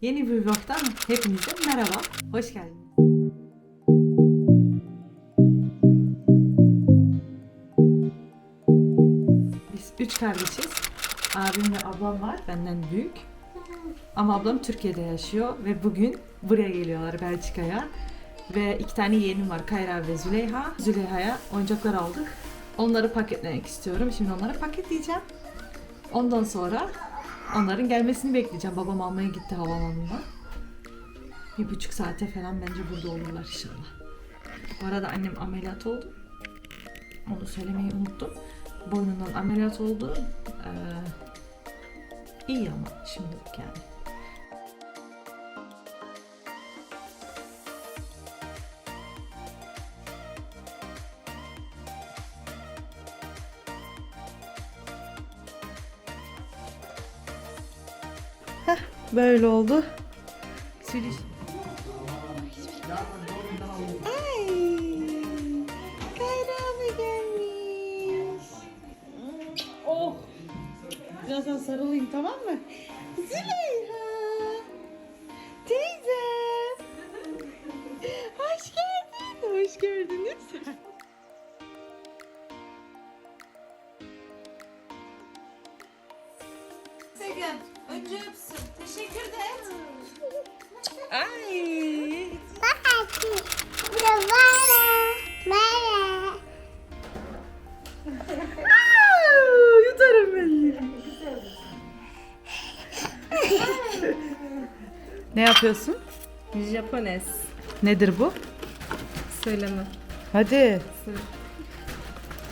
Yeni bir vlogdan hepinize merhaba. Hoş geldiniz. Biz üç kardeşiz. Abim ve ablam var. Benden büyük. Ama ablam Türkiye'de yaşıyor ve bugün buraya geliyorlar Belçika'ya. Ve iki tane yeğenim var Kayra ve Züleyha. Züleyha'ya oyuncaklar aldık. Onları paketlemek istiyorum. Şimdi onları paketleyeceğim. Ondan sonra onların gelmesini bekleyeceğim. Babam almaya gitti havaalanına. Bir buçuk saate falan bence burada olurlar inşallah. Bu arada annem ameliyat oldu. Onu söylemeyi unuttum. Boynundan ameliyat oldu. Ee, iyi ama şimdilik yani. Böyle oldu. Söyle. Ay, Kayra mı gelmiş? Oh. Birazdan sarılayım tamam mı? Züleyha. Ne yapıyorsun? Japones. Nedir bu? Söyleme. Hadi.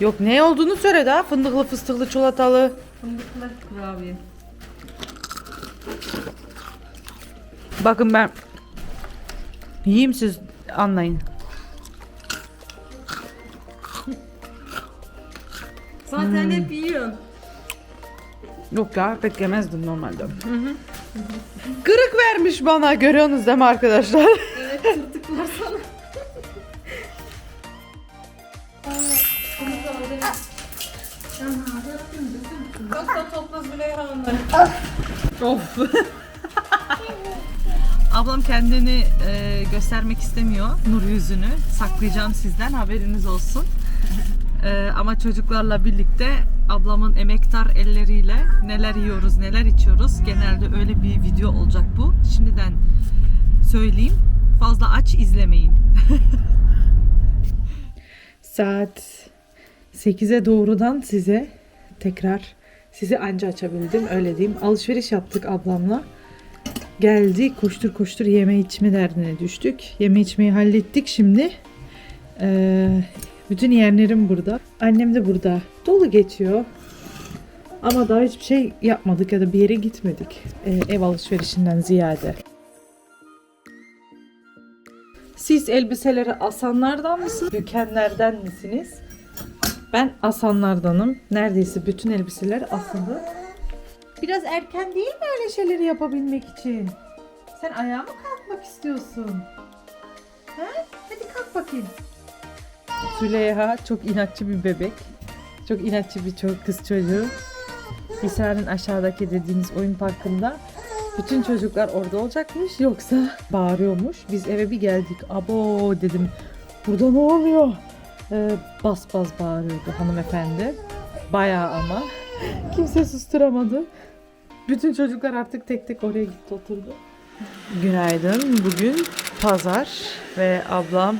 Yok ne olduğunu söyle daha. Fındıklı, fıstıklı, çikolatalı. Fındıklı kurabiye. Bakın ben yiyeyim siz anlayın. Zaten hep yiyorsun. Yok ya pek yemezdim normalde. Kırık vermiş bana görüyorsunuz değil mi arkadaşlar? Evet, tırtıklar sana. Topla topla Züleyha onları. Of. Ablam kendini e, göstermek istemiyor nur yüzünü. Saklayacağım sizden haberiniz olsun. E, ama çocuklarla birlikte ablamın emektar elleriyle neler yiyoruz, neler içiyoruz. Genelde öyle bir video olacak bu. Şimdiden söyleyeyim. Fazla aç izlemeyin. Saat 8'e doğrudan size tekrar sizi anca açabildim öyle diyeyim. Alışveriş yaptık ablamla. Geldi koştur koştur yeme içme derdine düştük. Yeme içmeyi hallettik şimdi. Ee, bütün yeğenlerim burada. Annem de burada. Dolu geçiyor. Ama daha hiçbir şey yapmadık ya da bir yere gitmedik. Ee, ev alışverişinden ziyade. Siz elbiseleri asanlardan mısınız? Bükenlerden misiniz? Ben asanlardanım. Neredeyse bütün elbiseler asılı. Biraz erken değil mi öyle şeyleri yapabilmek için? Sen ayağa mı kalkmak istiyorsun? He? Hadi kalk bakayım. Züleyha çok inatçı bir bebek. Çok inatçı bir çocuk, kız çocuğu. Hisar'ın aşağıdaki dediğiniz oyun parkında bütün çocuklar orada olacakmış yoksa bağırıyormuş. Biz eve bir geldik. Abo dedim. Burada ne oluyor? Ee, bas bas bağırıyordu hanımefendi. Bayağı ama. Kimse susturamadı. Bütün çocuklar artık tek tek oraya gitti oturdu. Günaydın. Bugün pazar ve ablam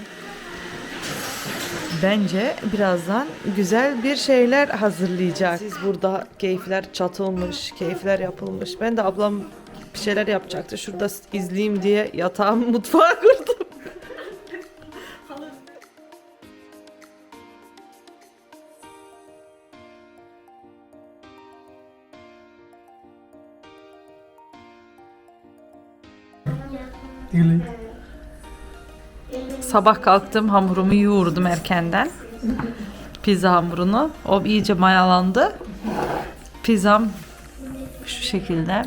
bence birazdan güzel bir şeyler hazırlayacak. Siz burada keyifler çatılmış, keyifler yapılmış. Ben de ablam bir şeyler yapacaktı. Şurada izleyeyim diye yatağım mutfağa. Sabah kalktım hamurumu yoğurdum erkenden. Pizza hamurunu. O iyice mayalandı. Pizzam şu şekilde.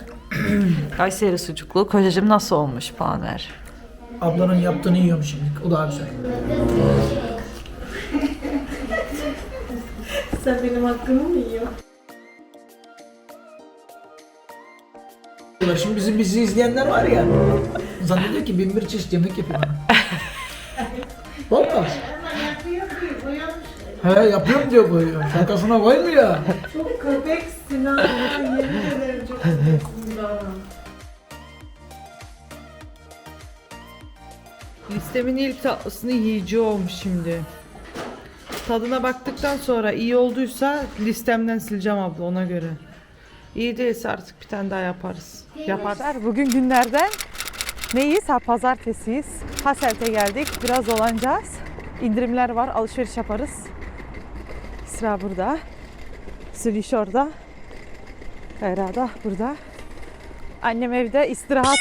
Kayseri sucuklu. Kocacığım nasıl olmuş puan ver. Ablanın yaptığını yiyorum şimdi. O daha güzel. Sen benim hakkımı mı yiyorsun? Şimdi bizim bizi izleyenler var ya. Zannediyor ki bin bir çeşit yemek yapıyor. Valla. He yapıyorum diyor koyuyor. Şakasına koymuyor. Çok köpeksin ha. Yemin ederim çok köpeksin bana. Listemin ilk tatlısını yiyeceğim şimdi. Tadına baktıktan sonra iyi olduysa listemden sileceğim abla ona göre. İyi değilse artık bir tane daha yaparız. Yaparlar. Bugün günlerden neyiz? Ha pazartesiyiz. Haselt'e geldik. Biraz dolanacağız. İndirimler var. Alışveriş yaparız. Sıra burada. Siliş orada. Kayra da burada. Annem evde istirahat.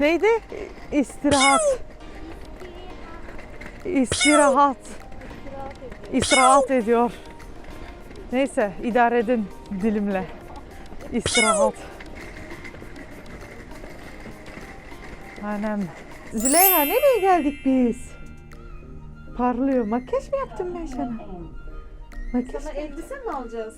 Neydi? İstirahat. İstirahat. İstirahat ediyor. Neyse idare edin dilimle. İstirahat. Annem. Züleyha nereye geldik biz? Parlıyor. Makyaj mı yaptım ben sana? Makyaj Sana elbise mi alacağız?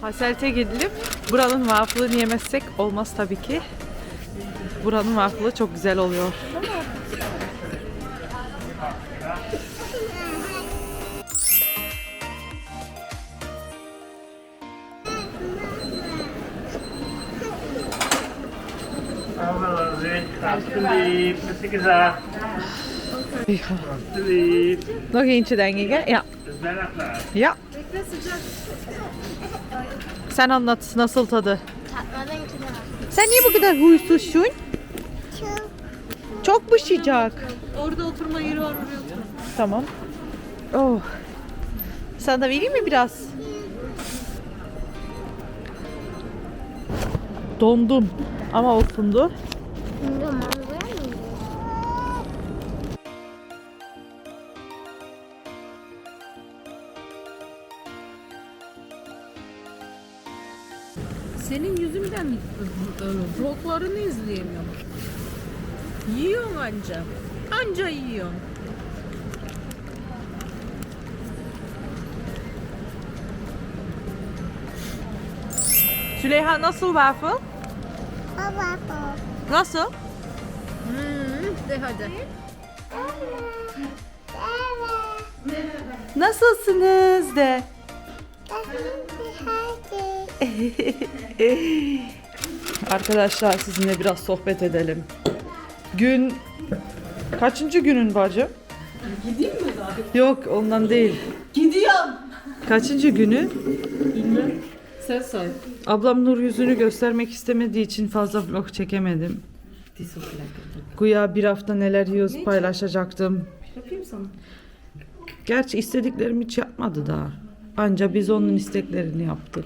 Haselt'e gidilip buranın waffle'ını yemezsek olmaz tabii ki. Buranın waffle'ı çok güzel oluyor. Nog eentje denk ik hè? Ja. Ja. Sen anlat nasıl tadı? Sen niye bu kadar huysuzsun? Çok mu sıcak? Orada oturma yeri var oraya otur. Tamam. Oh. Sana da vereyim mi biraz? Dondum. Ama okundu. Vloglarını izleyemiyorum. Yiyorsun anca. Anca yiyorsun. Süleyha nasıl waffle? Nasıl? Hmm, de hadi. Nasılsınız de. Arkadaşlar sizinle biraz sohbet edelim. Gün kaçıncı günün bacım? Gideyim mi daha? Yok ondan değil. Gidiyorum. Kaçıncı günü? Sen say. Ablam Nur yüzünü göstermek istemediği için fazla vlog çekemedim. Güya bir hafta neler yiyoruz paylaşacaktım. Yapayım sana. Gerçi istediklerimi hiç yapmadı daha. Anca biz onun isteklerini yaptık.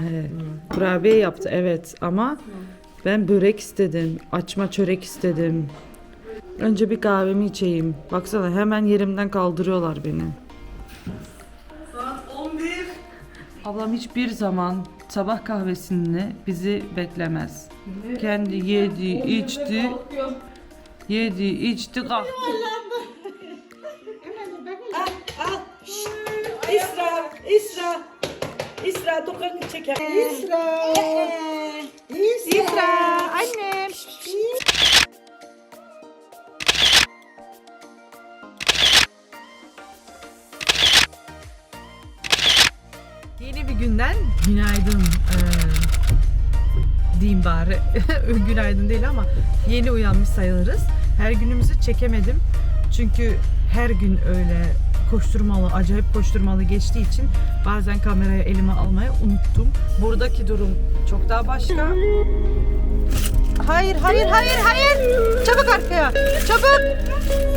He. Kurabiye yaptı evet ama ben börek istedim. Açma çörek istedim. Önce bir kahvemi içeyim. Baksana hemen yerimden kaldırıyorlar beni. Saat 11. Ablam hiçbir zaman sabah kahvesini bizi beklemez. Kendi yedi, içti. Yedi, içti, kalktı. İsra, İsra, İsra dokanı çeker. İsra, İsra, annem. Yeni bir günden günaydın eee, diyeyim bari. günaydın değil ama yeni uyanmış sayılırız. Her günümüzü çekemedim. Çünkü her gün öyle koşturmalı, acayip koşturmalı geçtiği için bazen kamerayı elime almayı unuttum. Buradaki durum çok daha başka. Hayır, hayır, hayır, hayır. Çabuk arkaya. Çabuk.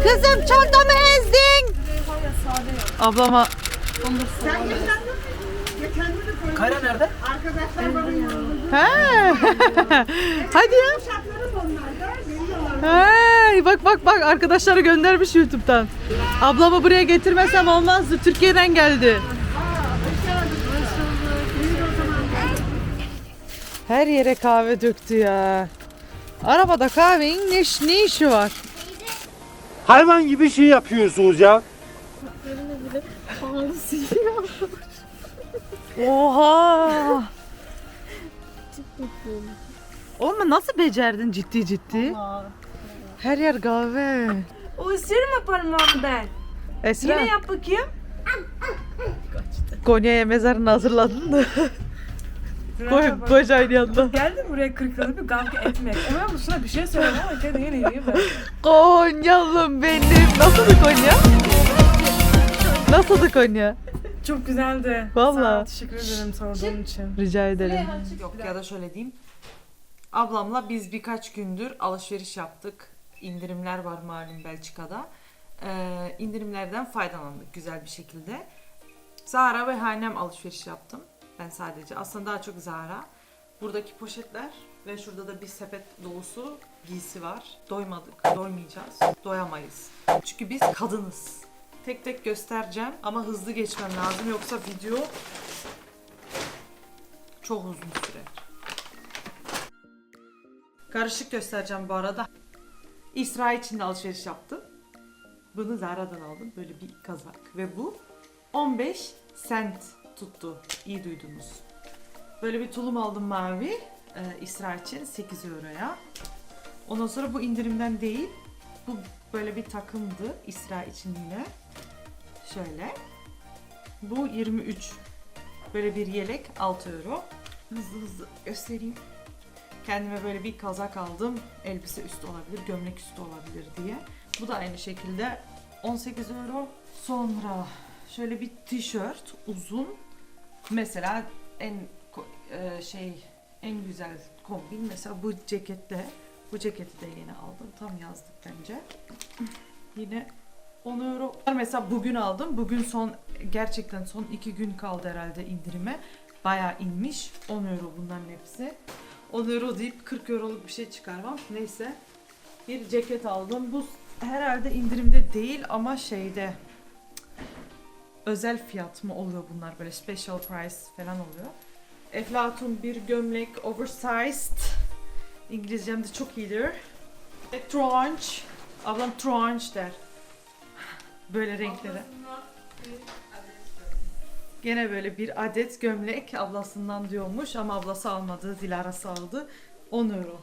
Kızım çantamı ezdin. Ablama Kayra nerede? Ha. Hadi ya. Hey, bak bak bak arkadaşları göndermiş YouTube'dan. Ablamı buraya getirmesem olmazdı. Türkiye'den geldi. Her yere kahve döktü ya. Arabada kahvenin ne, iş- ne işi var? Hayvan gibi şey yapıyorsunuz ya. Oha! Oğlum nasıl becerdin ciddi ciddi? Her yer kahve. O ısırma parmağımı ben. Esra, Yine yap bakayım. Konya'ya mezarını hazırladın da. Koy, kocayın yanında. Geldim buraya kırıkladı bir kavga etmek. Ama sana bir şey söyleyeyim ama kendine yine iyi ben. Konyalım benim. Nasıldı Konya? Nasıldı Konya? Çok güzeldi. Sağ ol, teşekkür ederim sorduğun için. Rica ederim. Yok ya da şöyle diyeyim. Ablamla biz birkaç gündür alışveriş yaptık. İndirimler var malum Belçika'da. Ee, indirimlerden faydalandık güzel bir şekilde. Zara ve H&M alışveriş yaptım. Ben sadece. Aslında daha çok Zara. Buradaki poşetler ve şurada da bir sepet dolusu giysi var. Doymadık, doymayacağız, doyamayız. Çünkü biz kadınız. Tek tek göstereceğim ama hızlı geçmem lazım yoksa video çok uzun sürer. Karışık göstereceğim bu arada. İsrail için de alışveriş yaptım. Bunu Zara'dan aldım. Böyle bir kazak. Ve bu 15 cent tuttu. İyi duydunuz. Böyle bir tulum aldım mavi. Ee, İsrail için 8 euroya. Ondan sonra bu indirimden değil. Bu böyle bir takımdı. İsrail için yine. Şöyle. Bu 23. Böyle bir yelek 6 euro. Hızlı hızlı göstereyim. Kendime böyle bir kazak aldım. Elbise üstü olabilir, gömlek üstü olabilir diye. Bu da aynı şekilde 18 euro. Sonra şöyle bir tişört uzun. Mesela en e, şey en güzel kombin mesela bu ceketle. Bu ceketi de yeni aldım. Tam yazdık bence. Yine 10 euro. Mesela bugün aldım. Bugün son gerçekten son iki gün kaldı herhalde indirime. Bayağı inmiş. 10 euro bunların hepsi. 10 euro deyip 40 euroluk bir şey çıkarmam. Neyse. Bir ceket aldım. Bu herhalde indirimde değil ama şeyde özel fiyat mı oluyor bunlar böyle special price falan oluyor. Eflatun bir gömlek oversized. İngilizcem de çok iyidir. E, tranche. Ablam tranche der. Böyle renkleri. Gene böyle bir adet gömlek ablasından diyormuş ama ablası almadı, Dilara'sı aldı. 10 euro.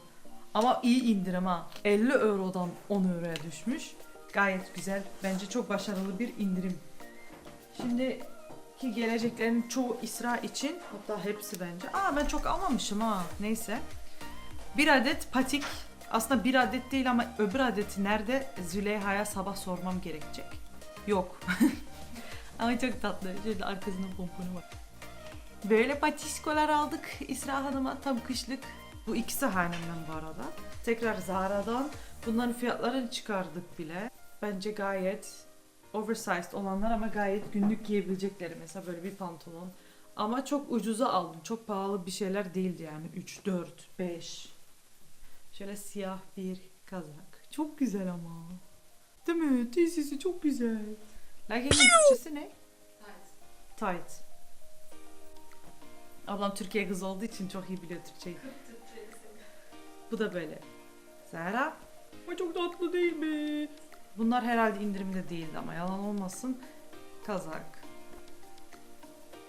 Ama iyi indirim ha. 50 eurodan 10 euroya düşmüş. Gayet güzel. Bence çok başarılı bir indirim. Şimdi ki geleceklerin çoğu İsra için hatta hepsi bence. Aa ben çok almamışım ha. Neyse. Bir adet patik. Aslında bir adet değil ama öbür adeti nerede? Züleyha'ya sabah sormam gerekecek. Yok. Ama çok tatlı. Şöyle arkasında pomponu var. Böyle patişkolar aldık İsra Hanım'a tam kışlık. Bu ikisi hanemden bu arada. Tekrar Zara'dan. Bunların fiyatlarını çıkardık bile. Bence gayet oversized olanlar ama gayet günlük giyebilecekleri. Mesela böyle bir pantolon. Ama çok ucuza aldım. Çok pahalı bir şeyler değildi yani. 3, 4, 5. Şöyle siyah bir kazak. Çok güzel ama. Değil mi? Teyzesi çok güzel. Legging'in Türkçesi ne? Tight. Tight. Ablam Türkiye kızı olduğu için çok iyi biliyor Türkçeyi. Bu da böyle. Zehra. Ay çok tatlı değil mi? Bunlar herhalde indirimde değildi ama yalan olmasın. Kazak.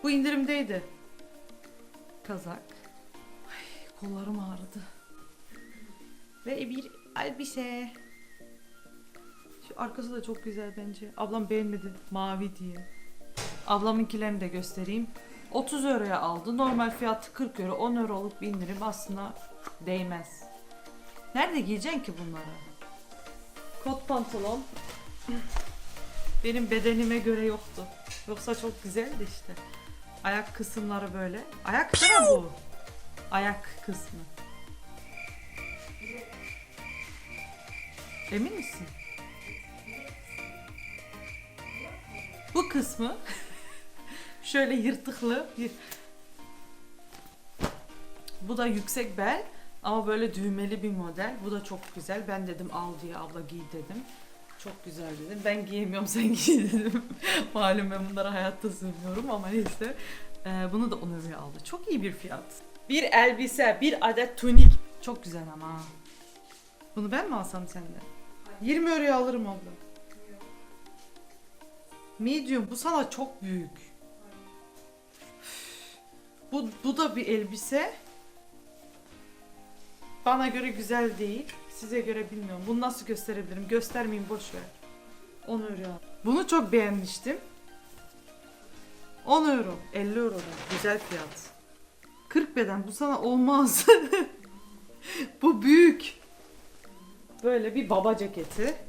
Bu indirimdeydi. Kazak. Ay, kollarım ağrıdı. Ve bir elbise. Arkası da çok güzel bence. Ablam beğenmedi mavi diye. Ablamınkilerini de göstereyim. 30 euroya aldı. Normal fiyatı 40 euro. 10 euroluk bir indirim aslında değmez. Nerede giyeceksin ki bunları? Kot pantolon. Benim bedenime göre yoktu. Yoksa çok güzeldi işte. Ayak kısımları böyle. Ayak değil mi bu? Ayak kısmı. Emin misin? Bu kısmı şöyle yırtıklı. yır- Bu da yüksek bel ama böyle düğmeli bir model. Bu da çok güzel. Ben dedim al diye abla giy dedim. Çok güzel dedim. Ben giyemiyorum sen giy dedim. Malum ben bunlara hayatta sığmıyorum ama neyse. Ee, bunu da 10 euroya aldı. Çok iyi bir fiyat. Bir elbise, bir adet tunik. Çok güzel ama. Bunu ben mi alsam senden? 20 euroya alırım abla. Medium bu sana çok büyük. Bu, bu da bir elbise. Bana göre güzel değil. Size göre bilmiyorum. Bunu nasıl gösterebilirim? Göstermeyeyim boş ver. 10 euro. Bunu çok beğenmiştim. 10 euro. 50 euro da. Güzel fiyat. 40 beden bu sana olmaz. bu büyük. Böyle bir baba ceketi.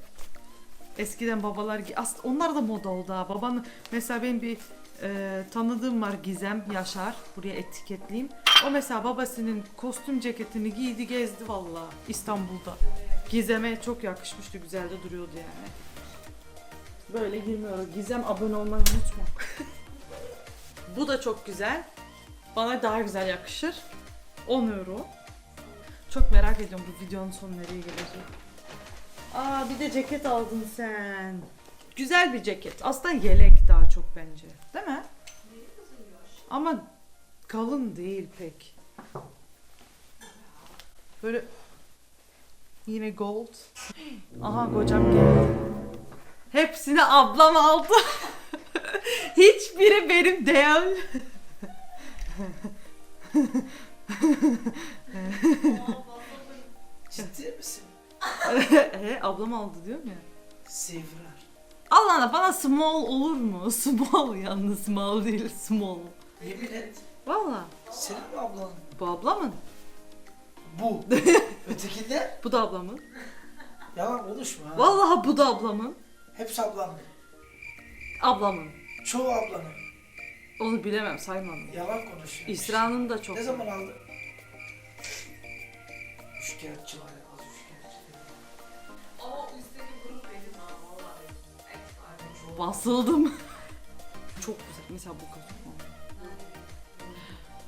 Eskiden babalar aslında onlar da moda oldu ha. Babanın mesela benim bir e, tanıdığım var Gizem Yaşar. Buraya etiketleyeyim. O mesela babasının kostüm ceketini giydi gezdi valla İstanbul'da. Gizem'e çok yakışmıştı. Güzel de duruyordu yani. Böyle 20 euro. Gizem abone olmayı unutma. Bu da çok güzel. Bana daha güzel yakışır. 10 euro. Çok merak ediyorum bu videonun sonu nereye gelecek. Aa bir de ceket aldın sen. Güzel bir ceket. Aslında yelek daha çok bence. Değil mi? Ama kalın değil pek. Böyle yine gold. Aha kocam geldi. Hepsini ablam aldı. Hiçbiri benim değil. Ciddi misin? e, ablam aldı diyorum ya. Sevrar. Allah Allah bana small olur mu? Small yalnız small değil small. Yemin et. Valla. Senin mi ablan? Bu ablamın. Bu. Ötekinde Bu da ablamın. yalan konuşma. ha. Vallahi bu da ablamın. Hepsi ablan. Ablamın. Çoğu ablanın. Onu bilemem saymadım. Yalan konuşuyor. İsra'nın da çok. Ne zaman aldı? Üçkağıtçı var Basıldım. Çok güzel. Mesela bu kadar.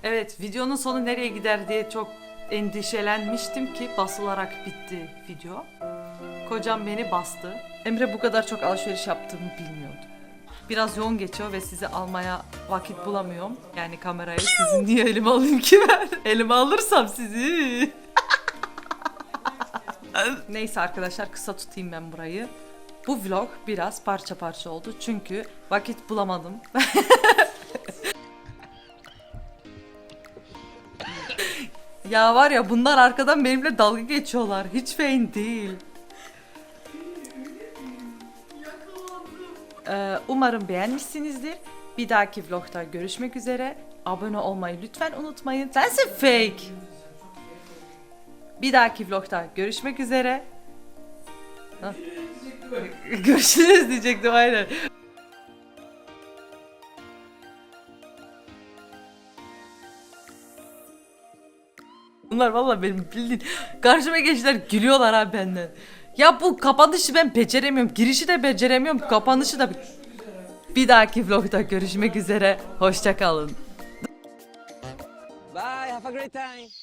Evet videonun sonu nereye gider diye çok endişelenmiştim ki basılarak bitti video. Kocam beni bastı. Emre bu kadar çok alışveriş yaptığımı bilmiyordu. Biraz yoğun geçiyor ve sizi almaya vakit bulamıyorum. Yani kamerayı sizin niye elime alayım ki ben? Elime alırsam sizi. Neyse arkadaşlar kısa tutayım ben burayı. Bu vlog biraz parça parça oldu çünkü vakit bulamadım. ya var ya bunlar arkadan benimle dalga geçiyorlar. Hiç fein değil. Ee, umarım beğenmişsinizdir. Bir dahaki vlogda görüşmek üzere. Abone olmayı lütfen unutmayın. Sensin fake. Bir dahaki vlogda görüşmek üzere. Görüşürüz diyecektim aynen. Bunlar valla benim bildiğin karşıma geçtiler gülüyorlar abi benden. Ya bu kapanışı ben beceremiyorum. Girişi de beceremiyorum. Kapanışı da bir dahaki vlogda görüşmek üzere. Hoşça kalın. Bye, have a great time.